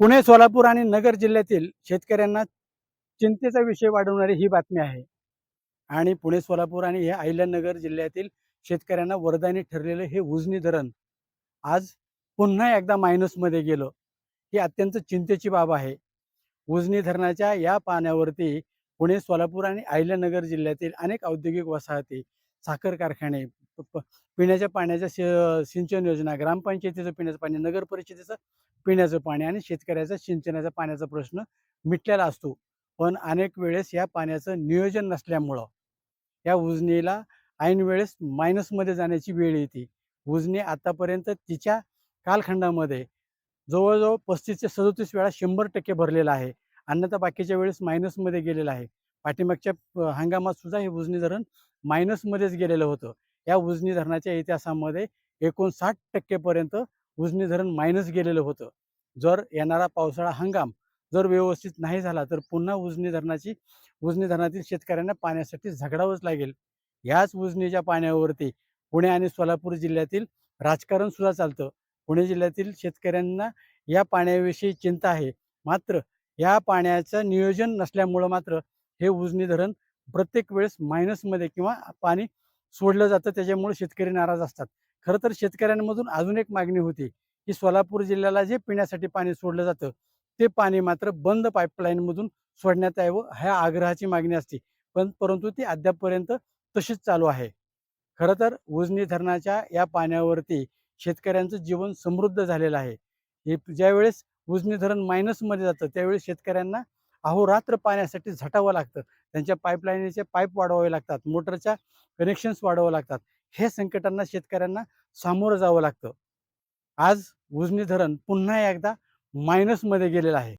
पुणे सोलापूर आणि नगर जिल्ह्यातील शेतकऱ्यांना चिंतेचा विषय वाढवणारी ही बातमी आहे. आणि पुणे सोलापूर आणि हे अहिल्यानगर जिल्ह्यातील शेतकऱ्यांना वरदानी ठरलेलं हे उजनी धरण आज पुन्हा एकदा मायनसमध्ये गेलं. ही अत्यंत चिंतेची बाब आहे. उजनी धरणाच्या या पाण्यावरती पुणे सोलापूर आणि अहिल्यानगर जिल्ह्यातील अनेक औद्योगिक वसाहती साखर कारखाने पिण्याच्या पाण्याच्या सिंचन योजना ग्रामपंचायतीचं पिण्याचं पाणी नगर परिषदेचं पिण्याचं पाणी आणि शेतकऱ्याचा सिंचनाचा पाण्याचा प्रश्न मिटलेला असतो. पण अनेक वेळेस या पाण्याचं नियोजन नसल्यामुळं या उजनीला ऐन वेळेस मायनसमध्ये जाण्याची वेळ येते. उजनी आतापर्यंत तिच्या कालखंडामध्ये जवळजवळ पस्तीस ते सदोतीस वेळा शंभर टक्के भरलेला आहे. अन्यथा बाकीच्या वेळेस मायनसमध्ये गेलेला आहे. पाठीमागच्या हंगामात सुद्धा हे उजनी धरण मायनसमध्येच गेलेलं होतं. या उजनी धरणाच्या इतिहासामध्ये एकोणसाठ टक्केपर्यंत उजनी धरण मायनस गेलेलं होतं. जर येणारा पावसाळा हंगाम जर व्यवस्थित नाही झाला तर पुन्हा उजनी धरणाची उजनी धरणातील शेतकऱ्यांना पाण्यासाठी झगडावंच लागेल. याच उजनीच्या पाण्यावरती पुणे आणि सोलापूर जिल्ह्यातील राजकारण सुद्धा चालतं. पुणे जिल्ह्यातील शेतकऱ्यांना या पाण्याविषयी चिंता आहे. मात्र या पाण्याचं नियोजन नसल्यामुळं मात्र हे उजनी धरण प्रत्येक वेळेस मायनसमध्ये किंवा पाणी सोडलं जातं त्याच्यामुळे शेतकरी नाराज असतात. खरं तर शेतकऱ्यांमधून अजून एक मागणी होती की सोलापूर जिल्ह्याला जे पिण्यासाठी पाणी सोडलं जातं ते पाणी मात्र बंद पाईपलाईनमधून सोडण्यात यावं ह्या आग्रहाची मागणी असते. पण परंतु ती अद्यापपर्यंत तशीच चालू आहे. खरं तर उजनी धरणाच्या या पाण्यावरती शेतकऱ्यांचं जीवन समृद्ध झालेलं आहे. हे ज्यावेळेस उजनी धरण मायनसमध्ये जातं त्यावेळेस शेतकऱ्यांना अहोरात्र पाण्यासाठी झटावं लागतं. त्यांच्या पाईपलाईनचे पाईप वाढवावे लागतात मोटरच्या कनेक्शन्स वाढवावं लागतात. हे संकटांना शेतकऱ्यांना सामोरं जावं लागतं. आज उजनी धरण पुन्हा एकदा मायनसमध्ये गेलेलं आहे.